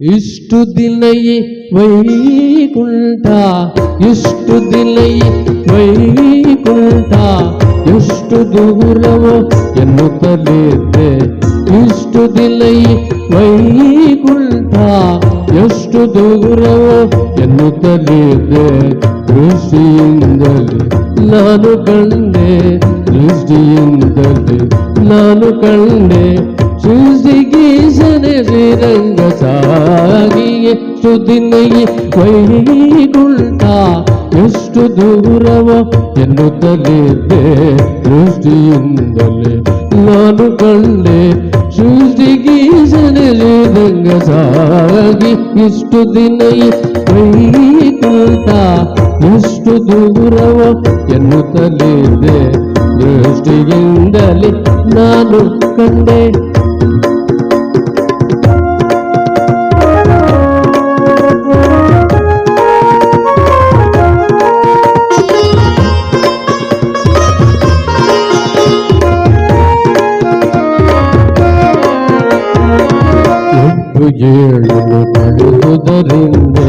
ಇಷ್ಟು ದಿನೈ ವೈಕುಂಠ ಇಷ್ಟು ದಿನೈ ವೈಕುಂಠ ಎಷ್ಟು ದೂರವೋ ಎನ್ನುತ್ತಲಿದ್ದೆ ಇಷ್ಟು ದಿನೈ ವೈಕುಂಠ ಎಷ್ಟು ದೂರವೋ ಎನ್ನುತ್ತಲಿದ್ದೆ ದೃಷ್ಟಿಯಿಂದಲೇ ನಾನು ಕಂಡೆ ದೃಷ್ಟಿಯಿಂದಲೇ ನಾನು ಕಂಡೆ ಸೃಷ್ಟಿಗೀಸನೆ ಶ್ರೀರಂಗ ಸಾಗಿ ಎಷ್ಟು ದಿನೈ ವೈಕುಂಠ ಎಷ್ಟು ದೂರವೋ ಎನ್ನುತ್ತಲಿದ್ದೆ ದೃಷ್ಟಿಯಿಂದಲೇ ನಾನು ಕಂಡೆ ಸೃಷ್ಟಿಗೀಸನೆ ಶ್ರೀರಂಗ ಸಾಗಿ ಇಷ್ಟು ದಿನೈ ವೈಕುಂಠ ಎಷ್ಟು ದೂರವೋ ಎನ್ನುತ್ತಲಿದ್ದೆ ದೃಷ್ಟಿಯಿಂದಲೇ ನಾನು ಕಂಡೆ ಎಂಟು ಏಳನ್ನು ಕಳೆದುದರಿಂದೆ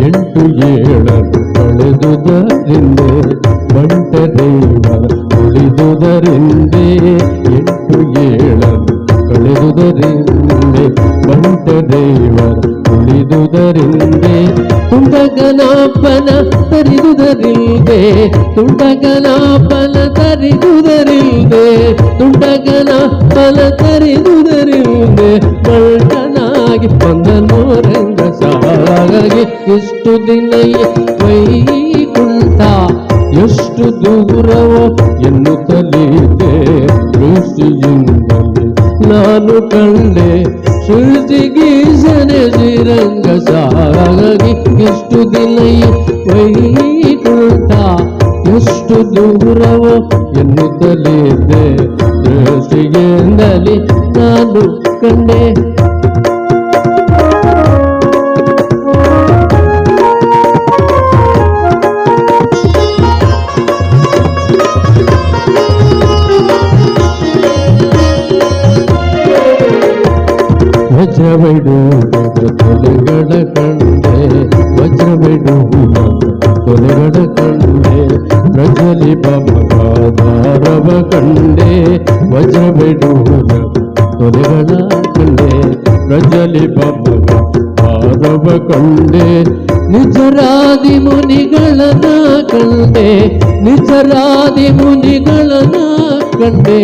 ಎಂಟು ಏಳನ್ನು ಕಳೆದುದರಿಂದೆ ಬಂಟರೇವರ ಉಳಿದುದರಿಂದೆ ಎಂಟು ಏಳನ್ನು ಕಳೆದುದರಿಂದೆ ಬಂಟರೇವರ ಉಳಿದುದರಿಂದೆ ತುಂಡಗನಾಪನ ತರಿದುದರಿಲ್ದೆ ತುಂಡಗನಾಪನ ತರಿದುದರಿಲ್ದೆ ತುಂಡಗನಾಪನ ತರಿದುದರಿಲ್ದೆ ಮಳ್ಳನಾಗಿ ಬಂದನು ರಂಗ ಸಾಗಿ ಎಷ್ಟು ದಿನ ವೈಕುಂಠ, ಎಷ್ಟು ದೂರವೋ ಎನ್ನುತ್ತಲಿದೆ ದೃಷ್ಟಿಯಿಂದಲೇ. ನಾನು ಕಂಡೆ ಸೃಷ್ಟಿಗೀಸನೆ ಶ್ರೀರಂಗ ಸಾಗಿ ಎಷ್ಟು ದಿನ ವೈಕುಂಠ, ಎಷ್ಟು ದೂರವೋ ಎನ್ನುತ್ತಲಿದೆ ದೃಷ್ಟಿಯಿಂದಲೇ. ನಾನು ಕಂಡೆ వజ్రవిడు తొలగడ కండే వజ్రవిడు తొలగడ కండే ప్రజలి పమగాధారవ కండే వజ్రవిడు తొలగడ కండే ప్రజలి పమగాధారవ కండే నిజరాది మునిగళన కండే నిజరాది మునిగళనా ಕಂಡೆ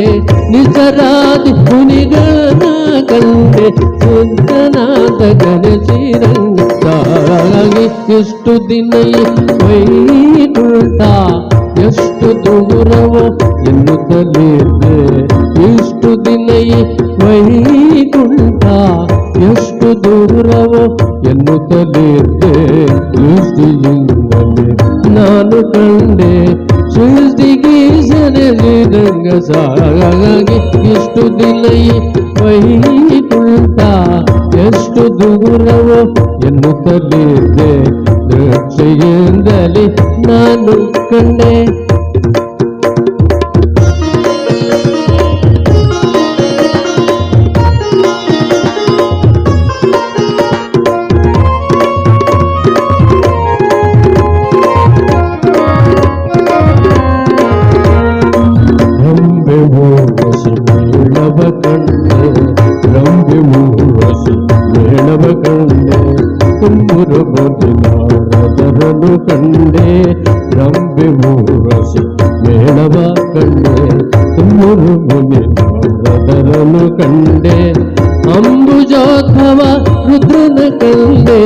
ನಿಜರಾದಿ ಮುನಿಗಳನ ಕಂಡೆ ಸುಂದನಾದ ಗಣಸಿರಂಗ ಸಾಗಿ ಎಷ್ಟು ದಿನ ವೈಕುಂಠ ಎಷ್ಟು ದೂರವೋ ಎನ್ನುತ್ತಲಿದ್ದೆ ಇಷ್ಟು ದಿನ ವೈಕುಂಠ ಸಾಗಿ ಇಷ್ಟು ದಿನ ವೈಕುಂಠ ಎಷ್ಟು ದೂರವೋ ಎನ್ನುತ್ತಲಿದ್ದೆ ದೃಷ್ಟಿಯಿಂದಲೇ ನಾನು ಕಂಡೆ పురబోటిన రజరను కండే రంబి మూరసి మేళవ కండే తుమ్మురు మునిన రజరను కండే. అంబుజోద్భవ రుద్రన కండే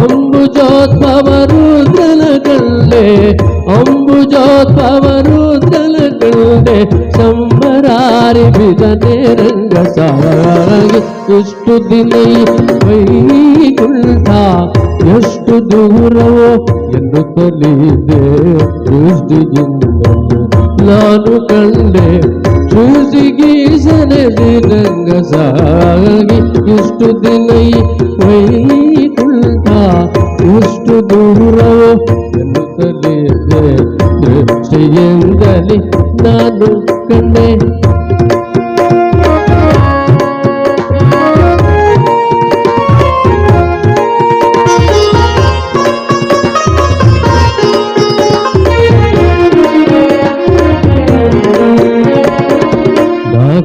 అంబుజోద్భవ రుద్రన కండే అంబుజోద్భవ రుద్రన కండే. సంబరారి బిదనే రంగ సాగి ಎಷ್ಟು ದಿನ ವೈಕುಂಠ ಎಷ್ಟು ದೂರವೋ ಎನ್ನುತ್ತಲಿದೆ ದೃಷ್ಟಿಯಿಂದಲೇ ನಾನು ಕಂಡೆ ಸೃಷ್ಟಿಗೀಸನೆ ಶ್ರೀರಂಗ ಸಾಗಿ ಎಷ್ಟು ದಿನ ವೈಕುಂಠ ಎಷ್ಟು ದೂರವೋ ಎನ್ನುತ್ತಲಿದೆ ದೃಷ್ಟಿಯಿಂದಲೇ ನಾನು ಕಂಡೆ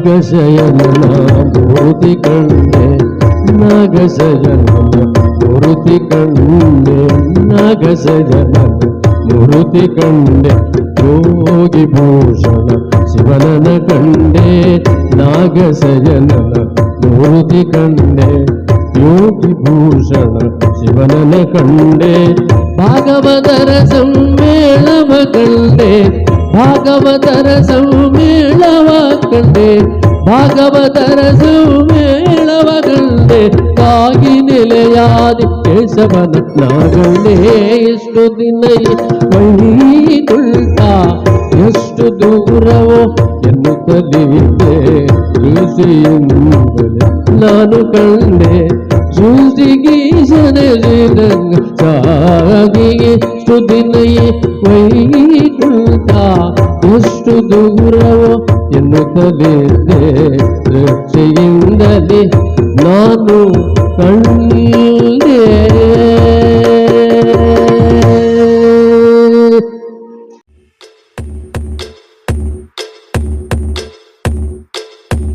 నాగశయనల భూతి కండే నాగశయనల మృతి కండే నాగశయనల మృతి కండే యోగి భూషణ శివనన కండే నాగశయనల మృతి కండే యోగి భూషణ శివనన కండే భాగవతరసం మేళవ కండే ಭಾಗವತರ ಸಮ್ಮೇಳವ ಕಂಡೆ ಭಾಗವತರ ಸಮ್ಮೇಳವ ಕಂಡೆ ತಾಗಿ ನೆಲೆಯಾದಿ ಕೇಶವನ ನಾಗಂಡೆ ಎಷ್ಟು ದಿನ ವೈಕುಂಠ ಎಷ್ಟು ದೂರವೋ ಎನ್ನುತ್ತಲಿದ್ದೆ ಋಷಿಯಿಂದಲೇ ನಾನು ಕಂಡೆ ಸೂಜಿಗೀಶನ ಶ್ರೀರಂಗ ಸಾಗಿ ಎಷ್ಟು ದಿನ ವೈಕುಂಠ ಎಷ್ಟು ದೂರವೋ ಎನ್ನುತ್ತಲಿದ್ದೆ ದೃಷ್ಟಿಯಿಂದಲೇ ನಾನು ಕಂಡೆ